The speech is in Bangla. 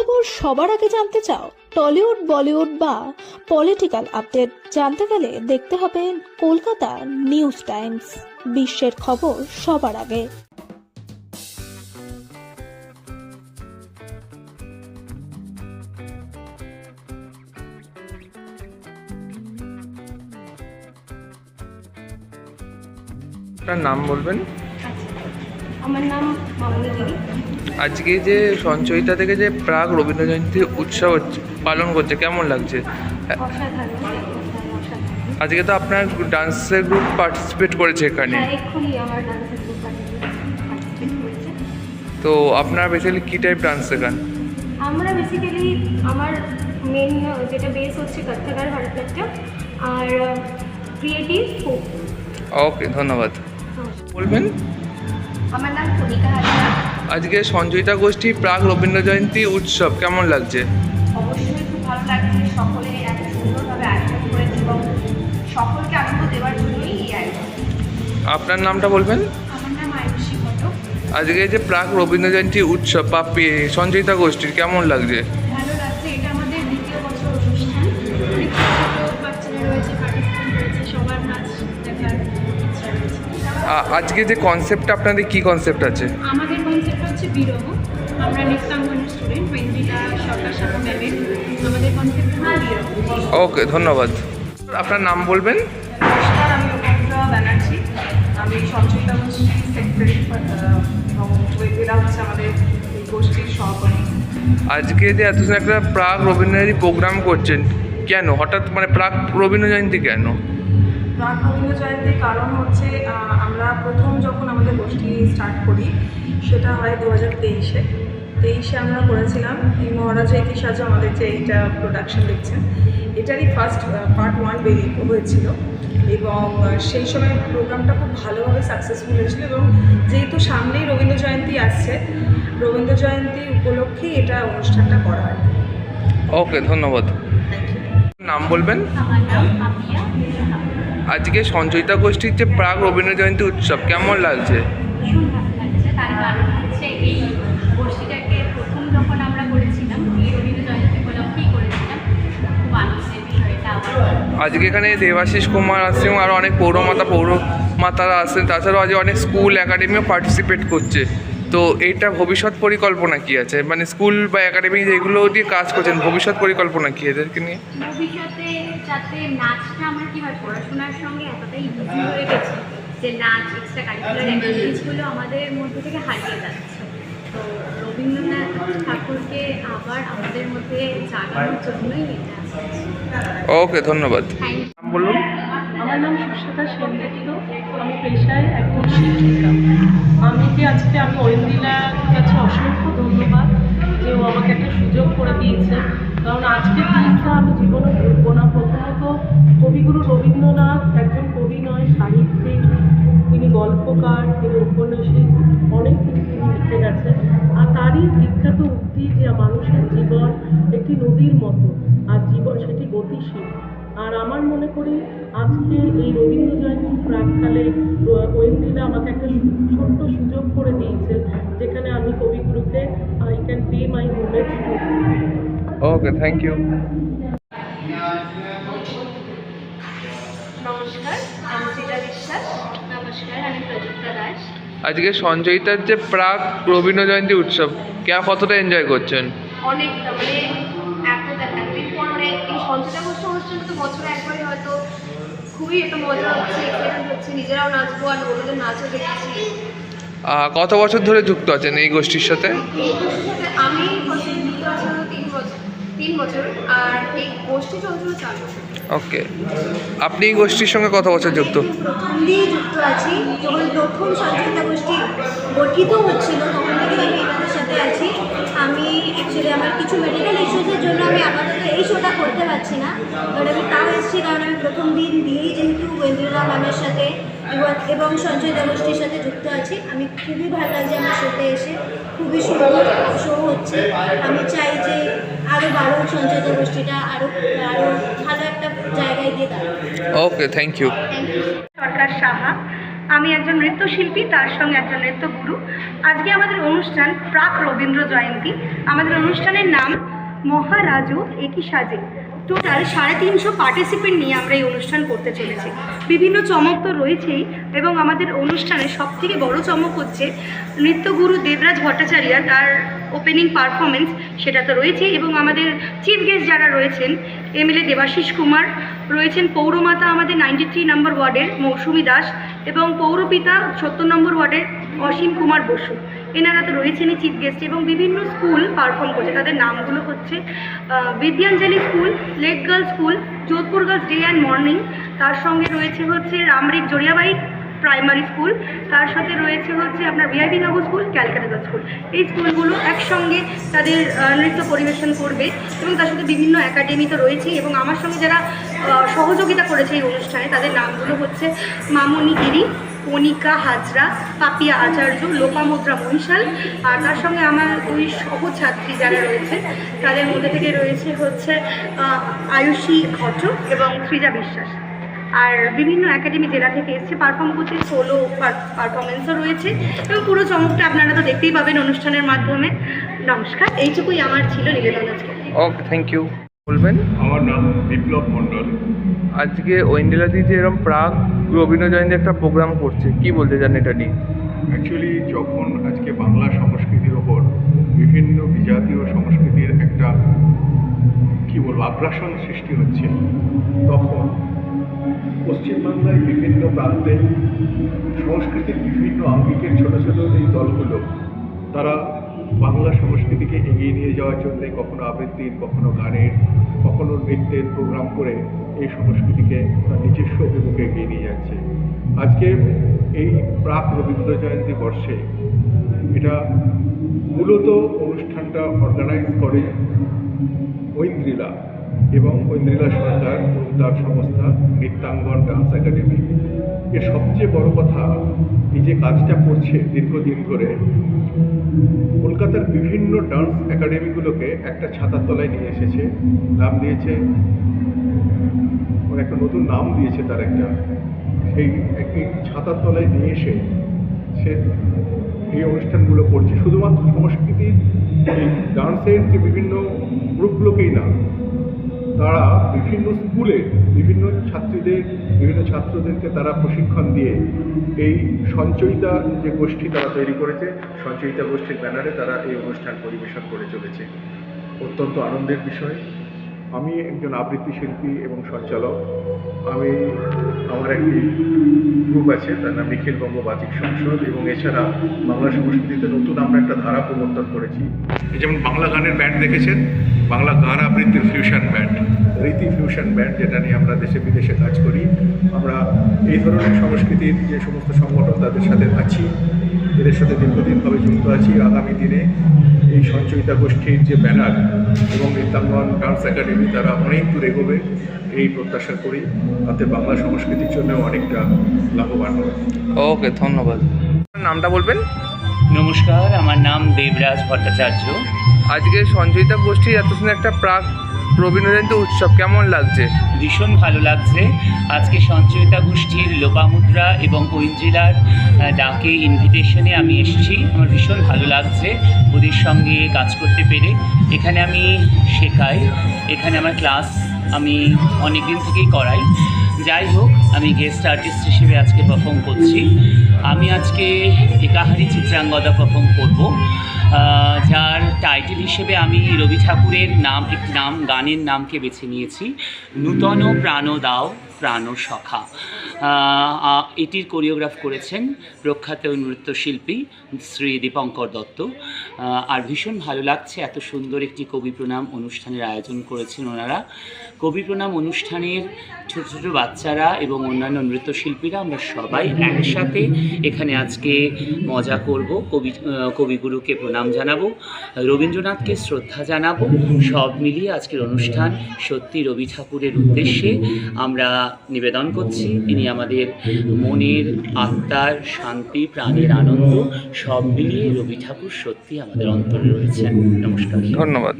খবর সবার আগে জানতে চাও টলিউড বলিউড বা পলিটিক্যাল আপডেট জানতে গেলে দেখতে হবে কলকাতা নিউজ টাইমস। বিশ্বের খবর সবার আগে। আপনার নাম বলবেন? আমার নাম মামনি দিদি। আজকে যে সঞ্চয়িতা থেকে যে প্রাগ রবীন্দ্র জয়ন্তী উৎসব পালন করছে কেমন লাগছে? আজকে তো আপনার ডান্সের গ্রুপ পার্টিসিপেট করেছে এখানে। হ্যাঁ তো আপনার বেসিক্যালি কী টাইপ ডান্স শেখান? আমরা বেসিক্যালি আমার মেন যেটা বেস হচ্ছে কত্থক আর ভারতনাট্যম আর ক্রিয়েটিভ ওকে ধন্যবাদ। বলবেন? আমার নাম কণিকা হাজরা। আজকে সঞ্চয়িতা গোষ্ঠী প্রাগ রবীন্দ্র জয়ন্তী উৎসব কেমন লাগছে? অবশ্যই খুব ভালো লাগছে সকলে এত সুন্দরভাবে আয়োজন করেছে এবং সকলকে আনন্দ দেওয়ার জন্যই এই আয়োজন। আপনার নামটা বলবেন? আমার নাম আয়ুষী ঘটক আজকে যে প্রাক রবীন্দ্র জয়ন্তী উৎসব বা পে- সঞ্চয়িতা গোষ্ঠীর কেমন লাগছে? ভালো লাগছে এটা আমাদের দ্বিতীয় বছর অনুষ্ঠান। অনেক ছোটো ছোটো বাচ্চারা রয়েছে পার্টিসিপেন্ট রয়েছে সবার নাচ দেখার ইচ্ছা রয়েছে। আ- আজকে যে কনসেপ্টটা আপনাদের কি কনসেপ্ট আছে? আমাদের হচ্ছে বিরহ। আমরা নৃত্যাঙ্গনের স্টুডেন্ট ওয়েন্দিলা সরকার সাহা ম্যামের আমাদের কনসেপ্ট হচ্ছে বিরহ। ওকে ধন্যবাদ। আপনার নাম বলবেন? নমস্কার আমি উপেন্দ্রা ব্যানার্জি। আমি সঞ্চয়িতা গোষ্ঠীর সেক্রেটারি এবং এরা হচ্ছে আমাদের এই গোষ্ঠীর সভাপতি আজকে যে এত একটা প্রাগ রবীন্দ্র প্রোগ্রাম করছেন কেন? হঠাৎ মানে প্রাগ রবীন্দ্র জয়ন্তী কেন? প্রাক রবীন্দ্র জয়ন্তীর কারণ হচ্ছে আমরা প্রথম যখন আমাদের গোষ্ঠী স্টার্ট করি সেটা হয় দু হাজার তেইশে। তেইশে আমরা করেছিলাম। এই মহারাজা একই সাজে আমাদের যে এইটা প্রোডাকশন দেখছেন এটারই ফার্স্ট পার্ট ওয়ান বেরিয়ে হয়েছিল। এবং সেই সময় প্রোগ্রামটা খুব ভালোভাবে সাকসেসফুল হয়েছিল এবং যেহেতু সামনেই রবীন্দ্র জয়ন্তী আসছে রবীন্দ্র জয়ন্তী উপলক্ষেই এটা অনুষ্ঠানটা করা হয়। ওকে ধন্যবাদ। নাম বলবেন? আজকে সঞ্চয়িতা গোষ্ঠীর যে প্রাগ রবীন্দ্র জয়ন্তী উৎসব কেমন লাগছে? আজকে এখানে দেবাশিস কুমার আসছে এবং আরও অনেক পৌরমাতা পৌরমাতারা আসছেন তাছাড়াও আজকে অনেক স্কুল একাডেমিও পার্টিসিপেট করছে। তো এইটা ভবিষ্যৎ পরিকল্পনা কি আছে? মানে স্কুল বা একাডেমি যেগুলো দিয়ে কাজ করছেন, ভবিষ্যৎ পরিকল্পনা কি এদেরকে নিয়ে? ভবিষ্যতে যাতে নাচটা কি হয়, পড়াশোনার সঙ্গে এতটাই ইজি হয়ে গেছে যে নাচ এক্সট্রা কারিকুলার অ্যাক্টিভিটিসগুলো আমাদের মধ্যে থেকে হারিয়ে যাচ্ছে। তো রবীন্দ্রনাথ ঠাকুরকে আবার আমাদের মধ্যে জাগানোর জন্যই এটা ওকে ধন্যবাদ। বলুন। আমার নাম সুস্মিতা সেনগুপ্ত আমি পেশায় একজন শিক্ষিকা। আমি যে আজকে আমি ঐন্দিলার কাছে অসংখ্য ধন্যবাদ যে ও আমাকে একটা সুযোগ করে দিয়েছে। কারণ আজকের দিনটা আমি জীবনে ভুলবো না। প্রথমত কবিগুরু রবীন্দ্রনাথ একজন কবি নয় সাহিত্যিক। তিনি গল্পকার তিনি উপন্যাসিক অনেক কিছু তিনি লিখে গেছেন। তারই বিখ্যাত উক্তি যে মানুষের জীবন একটি নদীর মতো, আর জীবন সেটি গতিশীল। আর আমার মনে করি আজকে এই রবীন্দ্র জয়ন্তী প্রাককালে ওয়েন্দিলা আমাকে একটা ছোট্ট সুযোগ করে দিয়েছে, যেখানে আমি কবিগুরুকে I can pay my homage okay thank you নমস্কার আমি শ্রীজা বিশ্বাস নমস্কার আমি প্রযুক্তা দাস আজকে সঞ্চয়িতার যে প্রাক রবীন্দ্র জয়ন্তী উৎসব কে কতটা এনজয় করছেন? অনেকটা মানে এত এতদিন পর এই সঞ্চিতা গোষ্ঠী অনুষ্ঠান তো বছরে একবারই হয়তো খুবই একটা মজা হচ্ছে হচ্ছে নিজেরাও নাচবো আর ওদের নাচও দেখছি। কত বছর ধরে যুক্ত আছেন এই গোষ্ঠীর সাথে? এই গোষ্ঠীর সাথে আমি তিন বছর আর এই গোষ্ঠী চলছিল চার বছর। ওকে। আপনি এই গোষ্ঠীর সঙ্গে কত বছর যুক্ত? প্রথম যুক্ত আছি। যখন প্রথম সচেতনতা গোষ্ঠী গঠিত হচ্ছিল তখন থেকে আমি এটাদের সাথে আছি। আমি অ্যাকচুয়ালি আমার কিছু মেডিকেল ইস্যুসের জন্য আমি আপাতত এই শোটা করতে পারছি না বাট আমি তাও এসেছি কারণ আমি প্রথম দিন দিয়েই যেহেতু ওয়েন্দ্রনাথ ম্যামের সাথে এবং এবং সঞ্চয়িতা গোষ্ঠীর সাথে যুক্ত আছি। আমি খুবই ভালো লাগছে আমার শোতে এসে খুবই সুন্দর শো হচ্ছে। আমি চাই যে আরও বারো সঞ্চয়িতা গোষ্ঠীটা আরও আরও ভালো একটা জায়গায় গিয়ে দাঁড়াবে okay thank you Sarkar Saha. আমি একজন নৃত্যশিল্পী তার সঙ্গে একজন নৃত্যগুরু। আজকে আমাদের অনুষ্ঠান প্রাক রবীন্দ্র জয়ন্তী। আমাদের অনুষ্ঠানের নাম মহারাজু একই সাজে। টোটাল সাড়ে তিনশো পার্টিসিপেন্ট নিয়ে আমরা এই অনুষ্ঠান করতে চলেছি। বিভিন্ন চমক তো রয়েছেই এবং আমাদের অনুষ্ঠানে সবথেকে বড় চমক হচ্ছে নৃত্যগুরু দেবরাজ ভট্টাচার্য তার ওপেনিং পারফরমেন্স সেটা তো রয়েছে এবং আমাদের চিফ গেস্ট যারা রয়েছেন এমএলএ দেবাশিস কুমার, রয়েছেন পৌরমাতা আমাদের নাইনটি থ্রি নম্বর ওয়ার্ডের মৌসুমী দাস এবং পৌরপিতা সত্তর নম্বর ওয়ার্ডের অসীম কুমার বসু। এনারা তো রয়েছেনই চিফ গেস্ট এবং বিভিন্ন স্কুল পারফর্ম করছে। তাদের নামগুলো হচ্ছে Vidyanjali school, lake girls school, Jodhpur girls day and morning. তার সঙ্গে রয়েছে হচ্ছে রামরিক জড়িয়াবাই প্রাইমারি স্কুল। তার সাথে রয়েছে হচ্ছে আপনার VIP Nagar school, Calcutta school. এই স্কুলগুলো একসঙ্গে তাদের নৃত্য পরিবেশন করবে এবং তার সাথে বিভিন্ন একাডেমি তো রয়েছেই এবং আমার সঙ্গে যারা সহযোগিতা করেছে এই অনুষ্ঠানে, তাদের নামগুলো হচ্ছে মামনি গিরি কণিকা হাজরা পাপিয়া আচার্য লোপামুদ্রা মহিশাল আর তার সঙ্গে আমার দুই সহছাত্রী যারা রয়েছে তাদের মধ্যে থেকে রয়েছে হচ্ছে আয়ুষী ঘটক এবং সৃজা বিশ্বাস। আর বিভিন্ন একাডেমি জেলা থেকে এসছে পারফর্ম করছে সোলো পারফরমেন্সও রয়েছে। এবং পুরো চমকটা আপনারা তো দেখতেই পাবেন অনুষ্ঠানের মাধ্যমে। নমস্কার এইটুকুই আমার ছিল নিবেদন আজকে। ওকে থ্যাংক ইউ বলবেন? আমার নাম বিপ্লব মণ্ডল। আজকে ঐন্দিলাদি যে এরকম প্রাগ রবীন্দ্র জয়ন্তী একটা প্রোগ্রাম করছে, কি বলতে চান এটা নিয়ে? অ্যাকচুয়ালি যখন আজকে বাংলা সংস্কৃতির ওপর বিভিন্ন বিজাতীয় সংস্কৃতির একটা, কি বলব, আগ্রাসন সৃষ্টি হচ্ছে, তখন পশ্চিমবাংলায় বিভিন্ন প্রান্তে সংস্কৃতির বিভিন্ন আঙ্গিকের ছোট ছোট এই দলগুলো, তারা বাংলা সংস্কৃতিকে এগিয়ে নিয়ে যাওয়ার জন্য কখনো আবৃত্তির, কখনো গানের, কখনো নৃত্যের প্রোগ্রাম করে এই সংস্কৃতিকে তার নিজস্ব অভিমুখে এগিয়ে নিয়ে যাচ্ছে। আজকে এই প্রাক রবীন্দ্র জয়ন্তী বর্ষে এটা মূলত অনুষ্ঠানটা অর্গানাইজ করে ঐন্দ্রিলা। এবং ঐন্দ্রিলা সরকার তার সংস্থা নৃত্যাঙ্গন ডান্স একাডেমি। এর সবচেয়ে বড় কথা, এই যে কাজটা করছে দীর্ঘদিন ধরে, কলকাতার বিভিন্ন ডান্স একাডেমিগুলোকে একটা ছাতার তলায় নিয়ে এসেছে। নাম দিয়েছে একটা নতুন নাম দিয়েছে তার একটা। সেই একটি ছাতার তলায় নিয়ে এসে সে এই অনুষ্ঠানগুলো করছে। শুধুমাত্র সংস্কৃতির এই ডান্সের যে বিভিন্ন গ্রুপগুলোকেই না তারা বিভিন্ন স্কুলে বিভিন্ন ছাত্রীদের, বিভিন্ন ছাত্রদেরকে তারা প্রশিক্ষণ দিয়ে এই সঞ্চয়িতা যে গোষ্ঠী তারা তৈরি করেছে, সঞ্চয়িতা গোষ্ঠীর ব্যানারে তারা এই অনুষ্ঠান পরিবেশন করে চলেছে। অত্যন্ত আনন্দের বিষয়। আমি একজন আবৃত্তি শিল্পী এবং সঞ্চালক। আমি, আমার একটি গ্রুপ আছে, তার নাম নিখিলবঙ্গ বাচিক সংসদ এবং এছাড়া বাংলা সংস্কৃতিতে নতুন আমরা একটা ধারা প্রবর্তন করেছি। যেমন বাংলা গানের ব্যান্ড দেখেছেন? বাংলা গান আবৃত্তির fusion band. Riti fusion band, যেটা নিয়ে আমরা দেশে বিদেশে কাজ করি। আমরা এই ধরনের সংস্কৃতির যে সমস্ত সংগঠন, তাদের সাথে আছি। এদের সাথে দীর্ঘদিনভাবে যুক্ত আছি। আগামী দিনে এই সঞ্চয়িতা গোষ্ঠীর যে ব্যানার এবং নৃত্যাঙ্গন ডান্স একাডেমি তারা অনেক দূর এগোবে এই প্রত্যাশা করি। তাতে বাংলা সংস্কৃতির জন্য অনেকটা লাভবান হবে। ওকে ধন্যবাদ। নামটা বলবেন? নমস্কার আমার নাম দেবরাজ ভট্টাচার্য। আজকে সঞ্চয়িতা গোষ্ঠীর এত সুন্দর একটা প্রাক রবীন্দ্র জয়ন্তী উৎসব কেমন লাগছে? ভীষণ ভালো লাগছে। আজকে সঞ্চয়িতা গোষ্ঠীর লোপামুদ্রা এবং ঐন্দ্রিলার ডাকে ইনভিটেশনে আমি এসেছি। আমার ভীষণ ভালো লাগছে ওদের সঙ্গে কাজ করতে পেরে। এখানে আমি শেখাই। এখানে আমার ক্লাস আমি অনেক দিন থেকেই করাই। যাই হোক, আমি গেস্ট আর্টিস্ট হিসেবে আজকে পারফর্ম করছি। আমি আজকে একাহারি চিত্রাঙ্গদা পারফর্ম করব। যার টাইটেল হিসেবে আমি রবি ঠাকুরের নাম, একটি নাম, গানের নামকে বেছে নিয়েছি। নূতন প্রাণ দাও। প্রাণ সখা। এটির কোরিওগ্রাফ করেছেন প্রখ্যাত নৃত্যশিল্পী শ্রী দীপঙ্কর দত্ত। আর ভীষণ ভালো লাগছে এত সুন্দর একটি কবি প্রণাম অনুষ্ঠানের আয়োজন করেছেন ওনারা। কবি প্রণাম অনুষ্ঠানের ছোট ছোট বাচ্চারা এবং অন্যান্য নৃত্যশিল্পীরা আমরা সবাই একসাথে এখানে আজকে মজা করব। কবি কবিগুরুকে প্রণাম জানাব, রবীন্দ্রনাথকে শ্রদ্ধা জানাব। সব মিলিয়ে আজকের অনুষ্ঠান সত্যি রবি ঠাকুরের উদ্দেশ্যে। আমরা নিবেদন করছি। তিনি আমাদের মনের আত্মার শান্তি, প্রাণের আনন্দ সব মিলিয়ে রবি ঠাকুর সত্যি আমাদের অন্তরে রয়েছেন। নমস্কার। ধন্যবাদ।